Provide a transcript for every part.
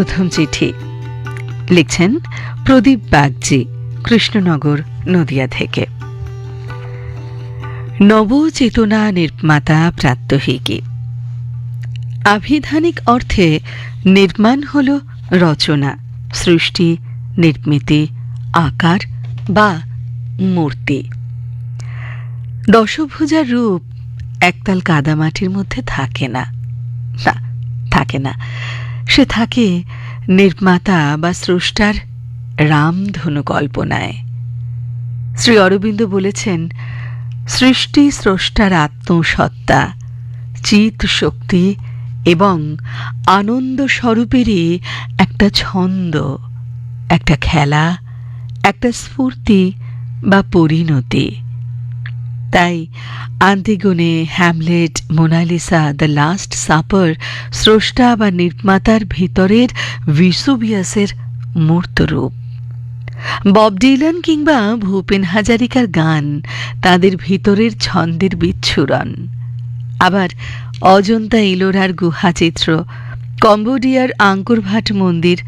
প্রথম চিঠি। লিখছেন প্রদীপ বাগজি কৃষ্ণনগর, নদিয়া থেকে। নবচেতনা নির্মাতা প্রাত্যহিকী আভিধানিক অর্থে নির্মাণ হল রচনা, সৃষ্টি, নির্মিতি, আকার বা মূর্তি। দশভুজার রূপ একতাল কাদামাটির মধ্যে থাকে না। না, থাকে না। সে থাকে নির্মাতা বা স্রষ্টার রামধনু কল্পনায়। শ্রী অরবিন্দ বলেছেন, সৃষ্টি স্রষ্টার আত্মসত্তা চিত শক্তি এবং আনন্দ স্বরূপেরই একটা ছন্দ, একটা খেলা, একটা স্ফূর্তি বা পরিণতি। তাই Antigone Hamlet, Mona Lisa, the last supper, স্রষ্টা বা নির্মাতার ভিতরের ভিসুবিয়াসের মূর্তরূপ। বব ডিলান কিংবা ভূপেন হাজারিকার গান, তাদের ভিতরের ছন্দের বিচ্ছুরণ। আবার অজন্তা ইলোরার গুহাচিত্র কম্বোডিয়ার আঙ্কুরভাট মন্দির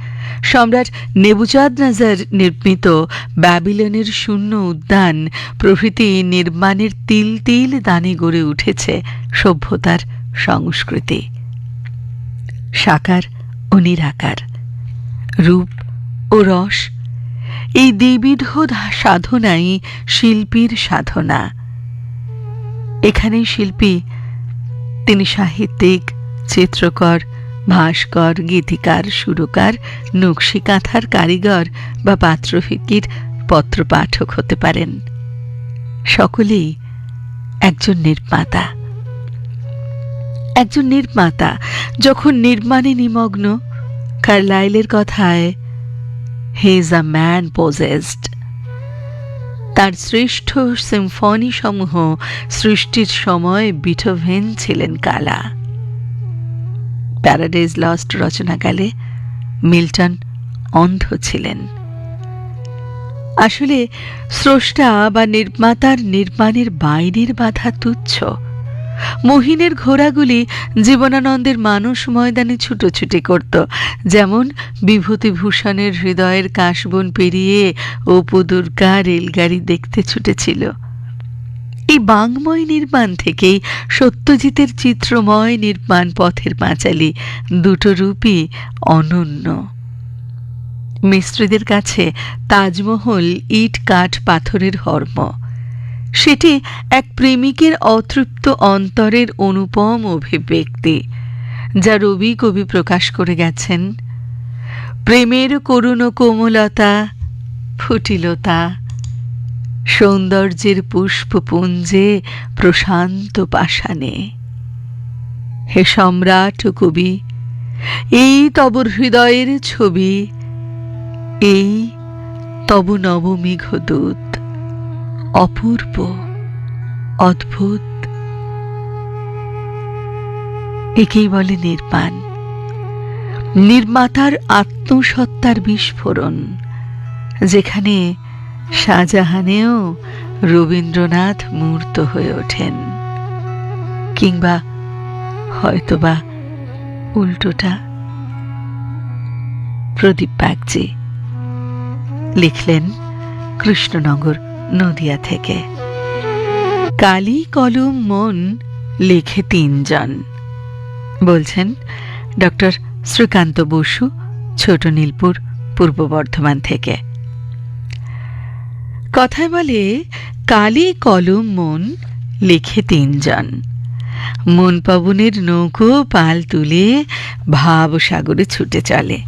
সম্রাট নেবুচাঁদ নাজার নির্মিত ব্যাবিলনের শূন্য উদ্যান প্রভৃতি নির্মাণের তিল তিল দানে গড়ে উঠেছে সভ্যতার সংস্কৃতি। সাকার ও নিরাকার, রূপ ও রস, এই দ্বিবিধ সাধনাই শিল্পীর সাধনা। এখানেই শিল্পী, তিনি সাহিত্যিক, চিত্রকর ভাস্কর, গীতিকার, সুরকার নকশি কাঁথার কারিগর বা পাত্রফিকির পত্রপাঠক হতে পারেন। সকলেই একজন নির্মাতা। একজন নির্মাতা যখন নির্মাণে নিমগ্ন, কার্লাইলের কথায় হি ইজ আ ম্যান পোজেসড তার শ্রেষ্ঠ সিম্ফনি সমূহ সৃষ্টির সময় বিটোভেন ছিলেন কালা। প্যারাডাইজ লস্ট রচনাকালে মিল্টন অন্ধ ছিলেন। আসলে স্রষ্টা বা নির্মাতার নির্মাণের বাইরের বাধা তুচ্ছ। মহিনের ঘোড়াগুলি জীবনানন্দের মানুষ ময়দানে ছুটোছুটি করত, যেমন বিভূতিভূষণের হৃদয়ের কাশবন পেরিয়ে অপুদুর্গা রেলগাড়ি দেখতে ছুটেছিল। এই বাংময় নির্মাণ থেকেই সত্যজিতের চিত্রময় নির্মাণ পথের পাঁচালী দুটো রূপই অনন্য। মিস্ত্রিদের কাছে তাজমহল ইট, কাঠ, পাথরের হর্ম। সেটি এক প্রেমিকের অতৃপ্ত অন্তরের অনুপম অভিব্যক্তি, যা রবি কবি প্রকাশ করে গেছেন। প্রেমের করুণ কোমলতা ফুটিলতা সৌন্দর্যের পুষ্পপুঞ্জে প্রশান্ত পাষাণে। হে সম্রাট কবি, এই তব হৃদয়ের ছবি, এই তব নবমেঘ দূত অপূর্ব, অদ্ভুত। একেই বলে নির্মাণ। নির্মাতার আত্মসত্তার বিস্ফোরণ, যেখানে শাহজাহানেও রবীন্দ্রনাথ মূর্ত হয়ে ওঠেন। কিংবা হয়তোবা উল্টোটা প্রদীপ বাগজি লিখলেন কৃষ্ণনগর নদিয়া থেকে। কালি কলম মন লেখে তিনজন, বলছেন ডক্টর শ্রীকান্ত বসু, ছোট নীলপুর, পূর্ব বর্ধমান থেকে। কথায় বলে, কালি কলম মন লেখে তিনজন। মন পবনের নৌকো পাল তুলে ভাবসাগরে ছুটে চলে।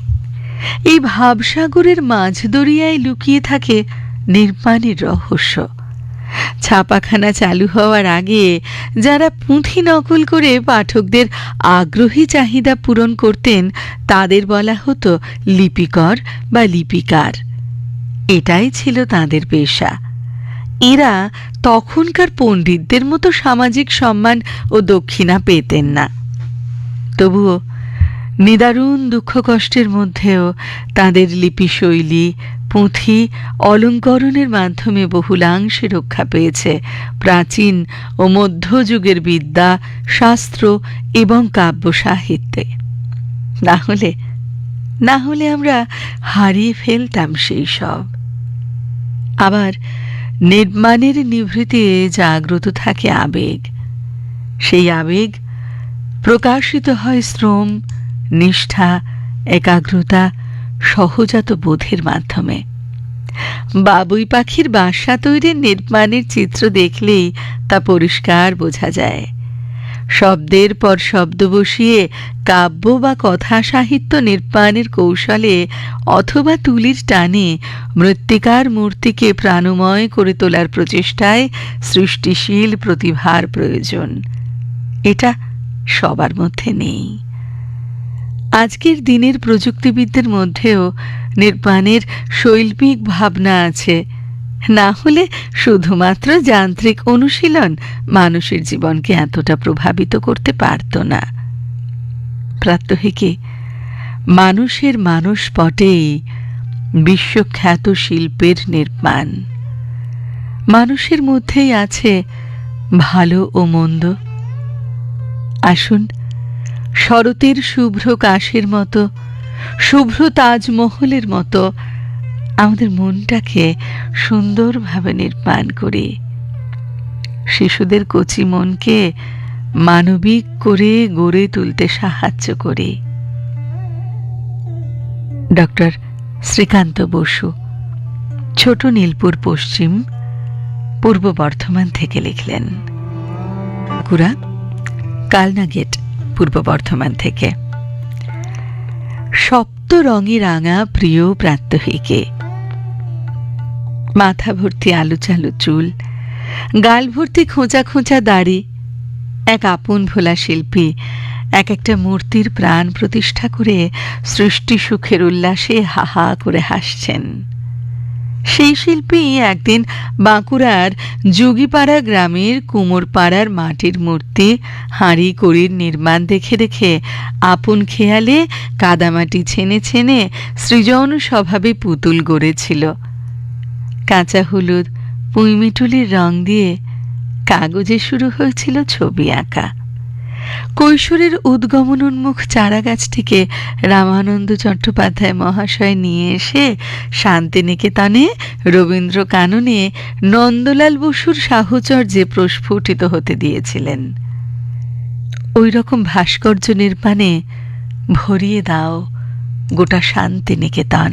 এই ভাবসাগরের মাঝ দরিয়ায় লুকিয়ে থাকে নির্মাণের রহস্য। ছাপাখানা চালু হওয়ার আগে যারা পুঁথি নকল করে পাঠকদের আগ্রহী চাহিদা পূরণ করতেন, তাদের বলা হতো লিপিকর বা লিপিকার। এটাই ছিল তাদের পেশা। এরা তখনকার পণ্ডিতদের মতো সামাজিক সম্মান ও দক্ষিণা পেতেন না। তবুও নিদারুণ দুঃখ কষ্টের মধ্যেও তাদের লিপিশৈলী, পুঁথি অলঙ্করণের মাধ্যমে বহুলাংশে রক্ষা পেয়েছে। প্রাচীন ও মধ্যযুগের বিদ্যা, শাস্ত্র এবং কাব্য সাহিত্যে। না হলে না হলে আমরা হারিয়ে ফেলতাম সেই সব। আবার নির্মাণের নিভৃতে জাগ্রত থাকে আবেগ। সেই আবেগ প্রকাশিত হয় শ্রম, নিষ্ঠা, একাগ্রতা, সহজাত বোধের মাধ্যমে। বাবুই পাখির বাসা তৈরির নির্মাণের চিত্র দেখলেই তা পরিষ্কার বোঝা যায়। শব্দের পর শব্দ বসিয়ে কাব্য বা কথা সাহিত্য নির্মাণের কৌশলে অথবা তুলির টানে মৃত্তিকার মূর্তিকে প্রাণময় করে তোলার প্রচেষ্টায় সৃষ্টিশীল প্রতিভার প্রয়োজন। এটা সবার মধ্যে নেই। আজকের দিনের প্রযুক্তিবিদদের মধ্যেও নির্মাণের শৈল্পিক ভাবনা আছে। না হলে শুধুমাত্র যান্ত্রিক অনুশীলন মানুষের জীবনকে এতটা প্রভাবিত করতে পারত না। প্রাত্যহিকে মানুষের মানস পটেই বিশ্বখ্যাত শিল্পের নির্মাণ। মানুষের মধ্যেই আছে ভালো ও মন্দ। আসুন, শরতের শুভ্র কাশের মতো, শুভ্র তাজমহলের মতো আমাদের মনটাকে সুন্দরভাবে নির্মাণ করি। শিশুদের কচি মনকে মানবিক করে গড়ে তুলতে সাহায্য করি। ডক্টর শ্রীকান্ত বসু, ছোট নীলপুর পশ্চিম, পূর্ব বর্ধমান থেকে লিখলেন। কুড়া কালনা গেট, পূর্ব বর্ধমান থেকে। সপ্ত রঙে রাঙা প্রিয় প্রাত্যহিকে। মাথা ভর্তি আলু চালু চুল, গাল ভর্তি খোঁচা খোঁচা দাড়ি, এক আপন ভোলা শিল্পী, এক একটা মূর্তির প্রাণ প্রতিষ্ঠা করে সৃষ্টি সুখের উল্লাসে হা হা করে হাসছেন। সেই শিল্পী একদিন বাঁকুড়ার যোগীপাড়া গ্রামের কুমোরপাড়ার মাটির মূর্তি, হাঁড়ি কড়ির নির্মাণ দেখে দেখে আপন খেয়ালে কাদামাটি ছেনে ছেনে সৃজন স্বভাবে পুতুল গড়েছিল। কাঁচা হলুদ পুঁইমিটুলির রং দিয়ে কাগজে শুরু হয়েছিল ছবি আঁকা। কৈশোরের উদ্গমনোন্মুখ চারা গাছটিকে রামানন্দ চট্টোপাধ্যায় মহাশয় নিয়ে এসে শান্তিনিকেতনে রবীন্দ্র কাননে নন্দলাল বসুর সাহচর্যে প্রস্ফুটিত হতে দিয়েছিলেন। ওই রকম ভাস্কর্য নির্মাণে ভরিয়ে দাও গোটা শান্তিনিকেতন।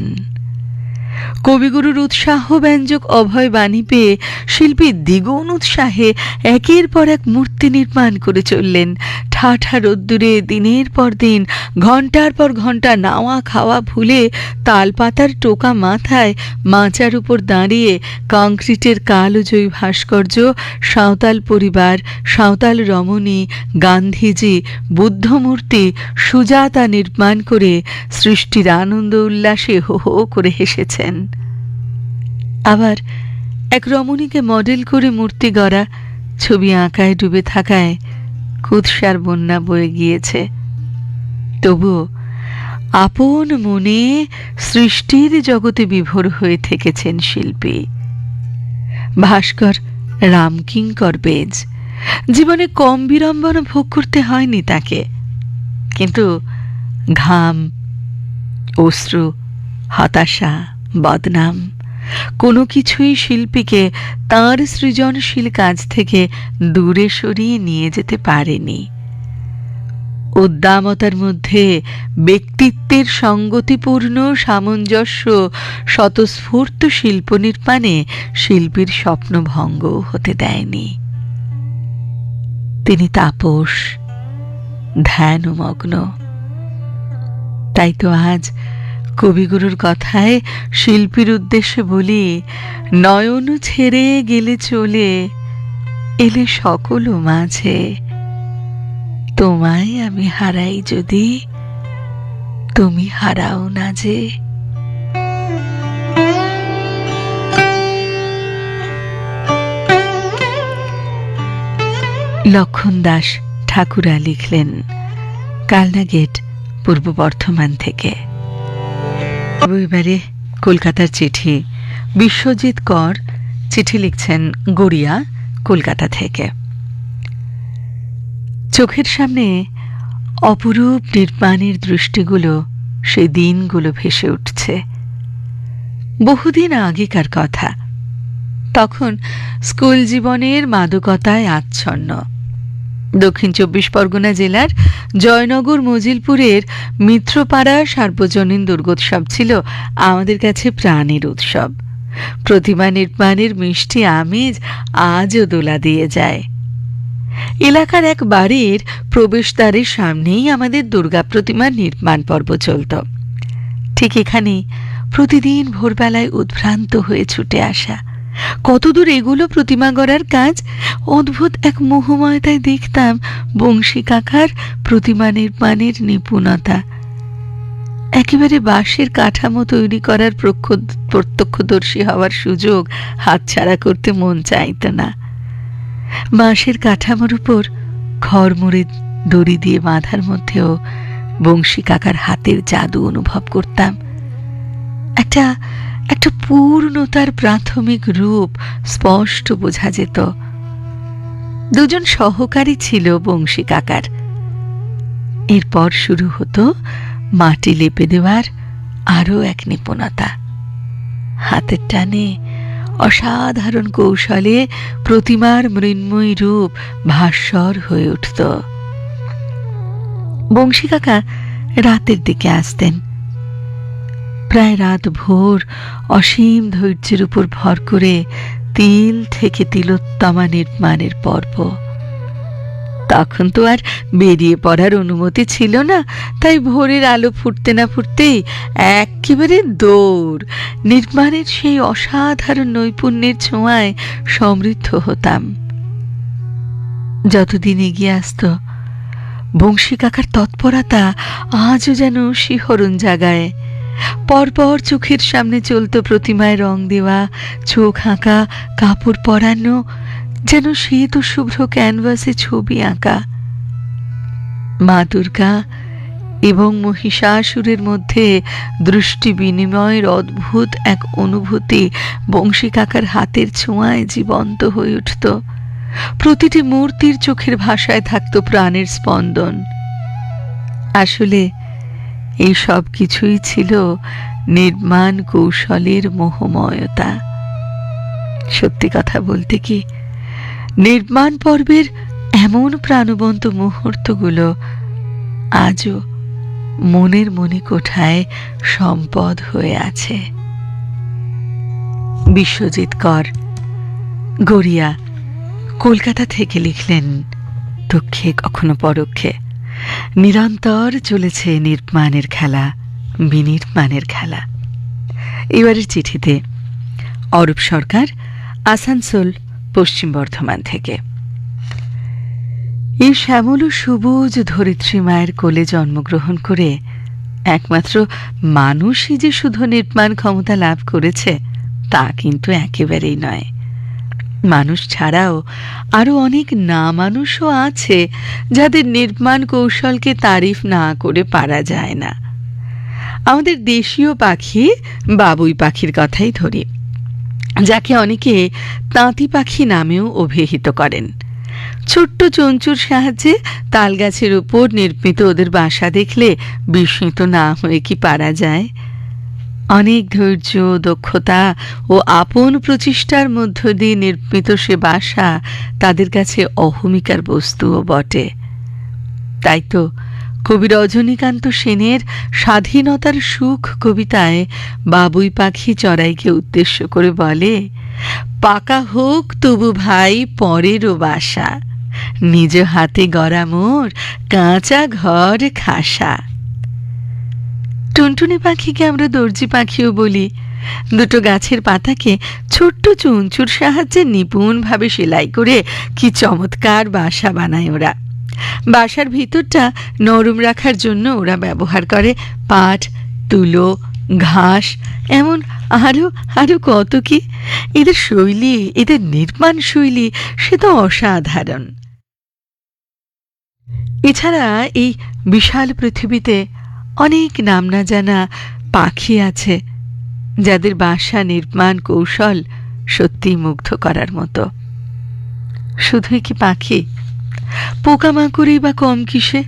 কবিগুরুর উৎসাহ ব্যঞ্জক অভয় বাণী পেয়ে শিল্পী দ্বিগুণ উৎসাহে একের পর এক মূর্তি নির্মাণ করে চললেন। ঠাঠা রোদ্দুরে দিনের পর দিন ঘণ্টার পর ঘণ্টা নাওয়া খাওয়া ভুলে তালপাতার টোকা মাথায় মাচার উপর দাঁড়িয়ে কংক্রিটের কালোজয়ী ভাস্কর্য, সাঁওতাল পরিবার, সাঁওতাল রমণী, গান্ধীজি, বুদ্ধমূর্তি, সুজাতা নির্মাণ করে সৃষ্টির আনন্দ উল্লাসে হো হো করে হেসেছেন। আবার এক রমণীকে মডেল করে মূর্তি গড়া ছবি আঁকায় ডুবে থাকায় কুৎসার বন্যা বয়ে গিয়েছে। তবুও আপন মনে সৃষ্টির জগতে বিভোর হয়ে থেকেছেন শিল্পী। ভাস্কর রামকিঙ্কর বেজ। জীবনে কম বিড়ম্বনা ভোগ করতে হয়নি তাকে। কিন্তু ঘাম, অশ্রু, হতাশা বদনাম। কোনো কিছুই শিল্পীকে তাঁর সৃজনশীল কাজ থেকে দূরে সরিয়ে নিয়ে যেতে পারেনি। উদ্দামতার মধ্যে ব্যক্তিত্বের সঙ্গতিপূর্ণ, সামঞ্জস্য, স্বতঃস্ফূর্ত শিল্প নির্মাণে শিল্পীর স্বপ্নভঙ্গ হতে দেয়নি। তিনি তাপস, ধ্যানমগ্ন। তাই তো আজ কবিগুরুর কথায় শিল্পীর উদ্দেশ্যে বলি, নয়ন ছেড়ে গেলে চলে এলে সকল মাঝে। তোমায় আমি হারাই যদি তুমি হারাও না যে। লক্ষণ দাস ঠাকুরা লিখলেন, কালনা গেট, পূর্ব বর্ধমান থেকে। রবিবারে কলকাতার চিঠি। বিশ্বজিৎ কর চিঠি লিখছেন গড়িয়া, কলকাতা থেকে। চোখের সামনে অপরূপ নির্মাণের দৃষ্টিগুলো সেই দিনগুলো ভেসে উঠছে। বহুদিন আগেকার কথা। তখন স্কুল জীবনের মাদকতায় আচ্ছন্ন। দক্ষিণ চব্বিশ পরগনা জেলার জয়নগর মজিলপুরের মিত্রপাড়া সার্বজনীন দুর্গোৎসব ছিল আমাদের কাছে প্রাণের উৎসব। প্রতিমা নির্মাণের মিষ্টি আমেজ আজও দোলা দিয়ে যায়। এলাকার এক বাড়ির প্রবেশদ্বারের সামনেই আমাদের দুর্গা প্রতিমার নির্মাণ পর্ব চলত। ঠিক এখানেই প্রতিদিন ভোরবেলায় উদ্ভ্রান্ত হয়ে ছুটে আসা কতদূর এগুলো প্রতিমা গড়ার কাজ? অদ্ভুত এক মোহময়তায় দেখতাম বংশী কাকার প্রতিমা নির্মাণের নিপুণতা। একেবারে বাঁশের কাঠামো তৈরি করার প্রত্যক্ষদর্শী হওয়ার সুযোগ হাতছাড়া করতে মন চাইত না। বাঁশের কাঠামোর উপর খড়মুড়ে দড়ি দিয়ে বাঁধার মধ্যেও বংশী কাকার হাতের জাদু অনুভব করতাম। একটা একটা পূর্ণতার প্রাথমিক রূপ স্পষ্ট বোঝা যেত। দুজন সহকারী ছিল বংশী কাকার। এরপর শুরু হতো মাটি লেপে দেওয়ার আরও এক নিপুণতা। হাতের টানে অসাধারণ কৌশলে প্রতিমার মৃন্ময়ী রূপ ভাস্বর হয়ে উঠত। বংশী কাকা রাতের দিকে আসতেন। প্রায় রাত ভোর অসীম ধৈর্যের উপর ভর করে তিল থেকে তিলোত্তমা নির্মাণের পর্ব। তখন তো আর বেরিয়ে পড়ার অনুমতি ছিল না, তাই ভোরের আলো ফুটতে না ফুটতেই একেবারে দৌড়, নির্মাণের সেই অসাধারণ নৈপুণ্যের ছোঁয়ায় সমৃদ্ধ হতাম। যতদিন এগিয়ে আসতো, বংশী কাকার তৎপরতা আজও যেন শিহরণ জাগায়। পরপর চোখের সামনে চলতো প্রতিমায় রং দেওয়া, চোখ আঁকা, কাপড় পরানো, যেন শ্বেত শুভ্র ক্যানভাসে ছবি আঁকা। মা দুর্গা এবং মহিষাসুরের মধ্যে দৃষ্টি বিনিময়ের অদ্ভুত এক অনুভূতি বংশী কাকার হাতের ছোঁয়ায় জীবন্ত হয়ে উঠত। প্রতিটি মূর্তির চোখের ভাষায় থাকতো প্রাণের স্পন্দন। আসলে এই সব কিছুই ছিল নির্মাণ কৌশলের মোহময়তা। সত্যি কথা বলতে কি, নির্মাণ পর্বের এমন প্রাণবন্ত মুহূর্তগুলো আজও মনের মনে কোঠায় সম্পদ হয়ে আছে। বিশ্বজিৎ কর, গড়িয়া, কলকাতা থেকে লিখলেন, দুঃখে কখনো পরোক্ষে। নিরন্তর চলেছে নির্মাণের খেলা, বিনির্মাণের খেলা। এবারের চিঠিতে, অরূপ সরকার, আসানসোল, পশ্চিম বর্ধমান থেকে। এই শ্যামল সবুজ ধরিত্রী মায়ের কোলে জন্মগ্রহণ করে একমাত্র মানুষই যে শুধু নির্মাণ ক্ষমতা লাভ করেছে, তা কিন্তু একেবারেই নয়। মানুষ ছাড়াও আরও অনেক না মানুষও আছে যাদের নির্মাণ কৌশলকে তারিফ না করে পারা যায় না। আমাদের দেশীয় পাখি বাবুই পাখির কথাই ধরি, যাকে অনেকে তাঁতি পাখি নামেও অভিহিত করেন। ছোট্ট চঞ্চুর সাহায্যে তাল গাছের উপর নির্মিত ওদের বাসা দেখলে বিস্মিত না হয়ে কি পারা যায়? অনেক ধৈর্য, দক্ষতা ও আপন প্রচেষ্টার মধ্য দিয়ে নির্মিত সে বাসা তাদের কাছে অহমিকার বস্তুও বটে। তাই তো কবি রজনীকান্ত সেনের স্বাধীনতার সুখ কবিতায় বাবুই পাখি চড়াইকে উদ্দেশ্য করে বলে, পাকা হোক তবু ভাই পরেরও বাসা। নিজ হাতে গড়া মোর কাঁচা ঘর খাসা। টুনটুনি পাখিকে আমরা দর্জি পাখিও বলি। দুটো গাছের পাতাকে ছোট্ট চুনচুর সাহায্যে নিপুণভাবে সেলাই করে কি চমৎকার বাসা বানায় ওরা। বাসার ভিতরটা নরম রাখার জন্য ওরা ব্যবহার করে পাট, তুলো, ঘাস, এমন আরও আরও কত কি? এদের শৈলী, এদের নির্মাণ শৈলী, সে তো অসাধারণ। এছাড়া এই বিশাল পৃথিবীতে অনেক নাম না জানা পাখি আছে, যাদের বাসা নির্মাণ কৌশল সত্যিই মুগ্ধ করার মতো। শুধুই কি পাখি? পোকামাকড়ই বা কম কিসে?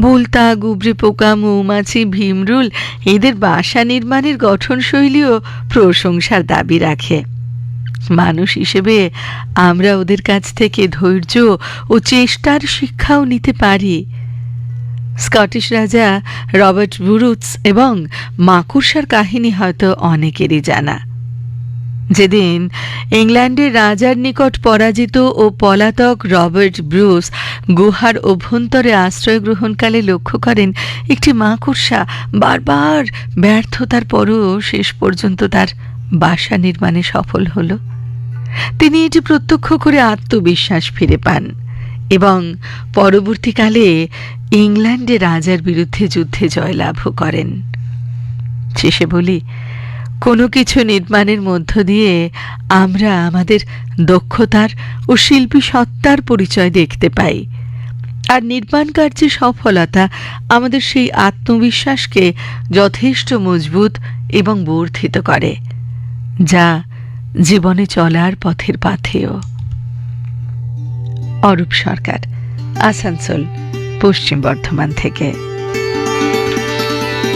বোলতা, গুবরি পোকা, মৌমাছি, ভীমরুল এদের বাসা নির্মাণের গঠনশৈলীও প্রশংসার দাবি রাখে। মানুষ হিসেবে আমরা ওদের কাছ থেকে ধৈর্য ও চেষ্টার শিক্ষাও নিতে পারি। স্কটিশ রাজা রবার্ট বুরুটস এবং মাকুরসার কাহিনী হয়তো অনেকেরই জানা। যেদিন ইংল্যান্ডের রাজার নিকট পরাজিত ও পলাতক রবার্ট ব্রুস গুহার অভ্যন্তরে আশ্রয় গ্রহণকালে লক্ষ্য করেন, একটি মাকড়সা বারবার ব্যর্থতার পরও শেষ পর্যন্ত তার বাসা নির্মাণে সফল হল। তিনি এটি প্রত্যক্ষ করে আত্মবিশ্বাস ফিরে পান। এবং পরবর্তীকালে ইংল্যান্ডে রাজার বিরুদ্ধে যুদ্ধে জয়লাভও করেন। শেষে বলি, কোনো কিছু নির্মাণের মধ্য দিয়ে আমরা আমাদের দক্ষতার ও শিল্পী সত্তার পরিচয় দেখতে পাই। আর নির্মাণ কার্যে সফলতা আমাদের সেই আত্মবিশ্বাসকে যথেষ্ট মজবুত এবং বর্ধিত করে, যা জীবনে চলার পথের পাথেয়। অরূপ সরকার আসানসোল পশ্চিম বর্ধমান থেকে।